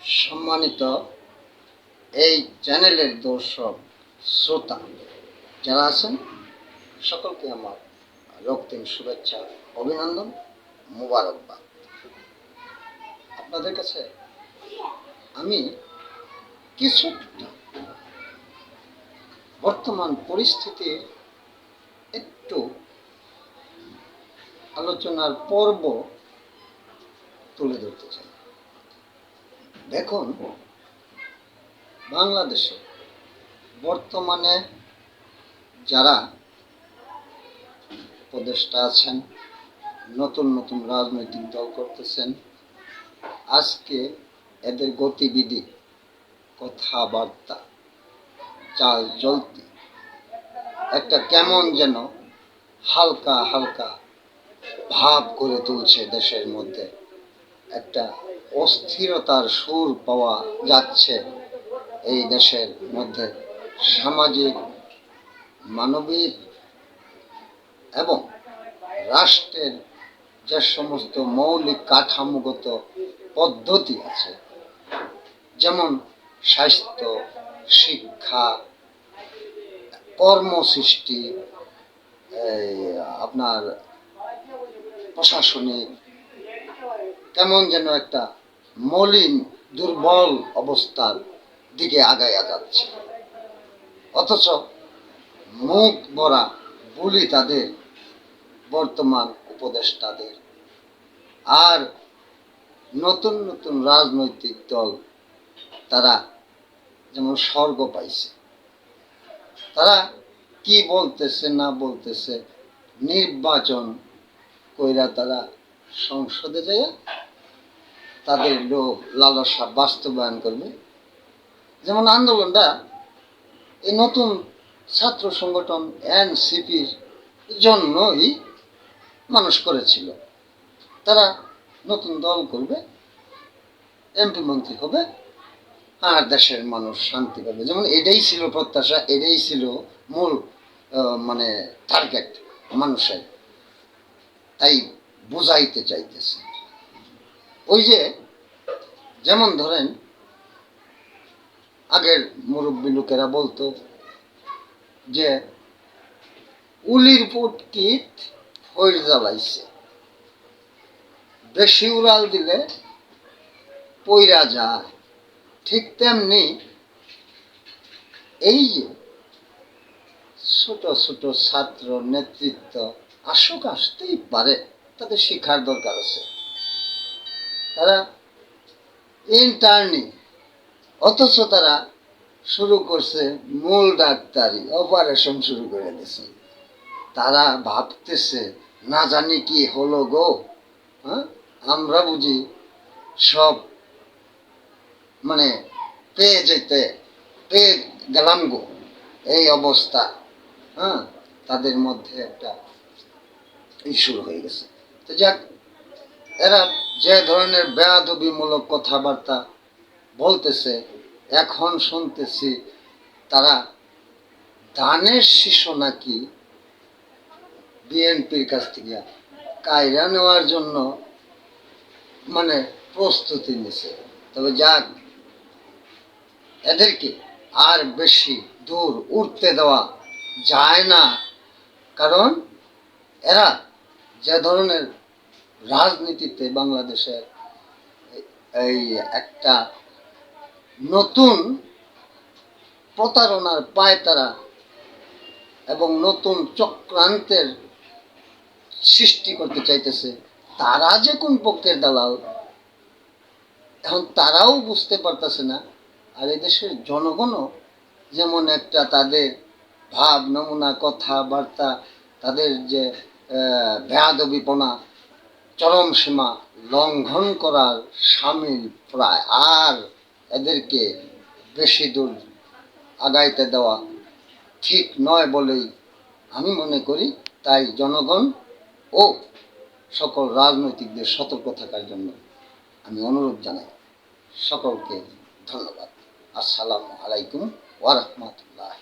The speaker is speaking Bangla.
সম্মানিত এই চ্যানেলের দর্শক, শ্রোতা, যারা আছেন, সকলকে আমার রক্তিম শুভেচ্ছা, অভিনন্দন, মুবারকবাদ। আপনাদের কাছে আমি কিছুটা বর্তমান পরিস্থিতির একটু আলোচনার পর্ব তুলে ধরতে চাই। দেখুন, বাংলাদেশে বর্তমানে যারা উপদেষ্টা আছেন, নতুন নতুন রাজনৈতিক দল করতেছেন, আজকে এদের গতিবিধি, কথাবার্তা চাল চলতি একটা কেমন যেন হালকা হালকা ভাব করে তুলছে দেশের মধ্যে। একটা অস্থিরতার সুর পাওয়া যাচ্ছে এই দেশের মধ্যে। সামাজিক, মানবিক এবং রাষ্ট্রের যে সমস্ত মৌলিক কাঠামোগত পদ্ধতি আছে, যেমন স্বাস্থ্য, শিক্ষা, কর্মসৃষ্টি আপনার প্রশাসনিক কেমন যেন একটা মলিন, দুর্বল অবস্থার দিকে আগাইয়া যাচ্ছে। অথচ মুখ ভরা বুলি তাদের, বর্তমান উপদেষ্টাদের। আর নতুন নতুন রাজনৈতিক দল তারা যেমন স্বর্গ পাইছে। তারা কি বলতেছে না বলতেছে নির্বাচন কইরা তারা সংসদে যায় তাদের লোক লালসা বাস্তবায়ন করবে। যেমন আন্দোলনটা, এই নতুন ছাত্র সংগঠন এনসিপির জন্যই মানুষ করেছিল। তারা নতুন দল করবে, এমপি মন্ত্রী হবে, আর দেশের মানুষ শান্তি পাবে। যেমন এটাই ছিল প্রত্যাশা, এটাই ছিল মূল মানে টার্গেট মানুষের। তাই বুঝাইতে চাইতেছে। ওই যে, যেমন ধরেন, আগের মুরব্বী লোকেরা বলতো যে, উলির পুটকিত হইর জ্বালাইছে। বেশি উড়াল দিলে পইরা যায়। ঠিক তেমনি এই যে ছোট ছোট ছাত্র নেতৃত্ব আসুক, আসতেই পারে। তাদের শিক্ষার দরকার আছে। তারা ইন্টার্নি অথচ তারা শুরু করছে মূল ডাক্তারি অপারেশন শুরু করে দিছে। তারা ভাবতেছে, না জানি কি হলো গো। হ্যাঁ? আমরা বুঝি সব মানে পেয়ে যেতে, পেয়ে গেলাম গো। এই অবস্থা হ্যাঁ? তাদের মধ্যে একটা ই শুরু হয়ে গেছে। তো যাক, এরা যে ধরনের বেয়াদবিমূলক কথাবার্তা বলতেছে, এখন শুনতেছি, তারা দানের শিশু নাকি বিএনপির কাছ থেকে কায়রা নেওয়ার জন্য মানে প্রস্তুতি নিছে। তবে যাক, এদেরকে আর বেশি দূর উঠতে দেওয়া যায় না। কারণ এরা যে ধরনের রাজনীতিতে বাংলাদেশের এই একটা নতুন প্রতারণার পায়তারা এবং নতুন চক্রান্তের সৃষ্টি করতে চাইতেছে, তারা যে কোন পক্ষের দালাল, এখন তারাও বুঝতে পারতেছে না। আর এদেশের জনগণও যেমন একটা তাদের ভাব, নমুনা, কথাবার্তা, তাদের যে ভেয়াদবিপনা চরম সীমা লঙ্ঘন করার সামিল প্রায় আর এদেরকে বেশি দূর আগাইতে দেওয়া ঠিক নয় বলেই আমি মনে করি। তাই জনগণ ও সকল রাজনৈতিকদের সতর্ক থাকার জন্য আমি অনুরোধ জানাই। সকলকে ধন্যবাদ। আসসালামু আলাইকুম ওয়ারহমতুল্লাহ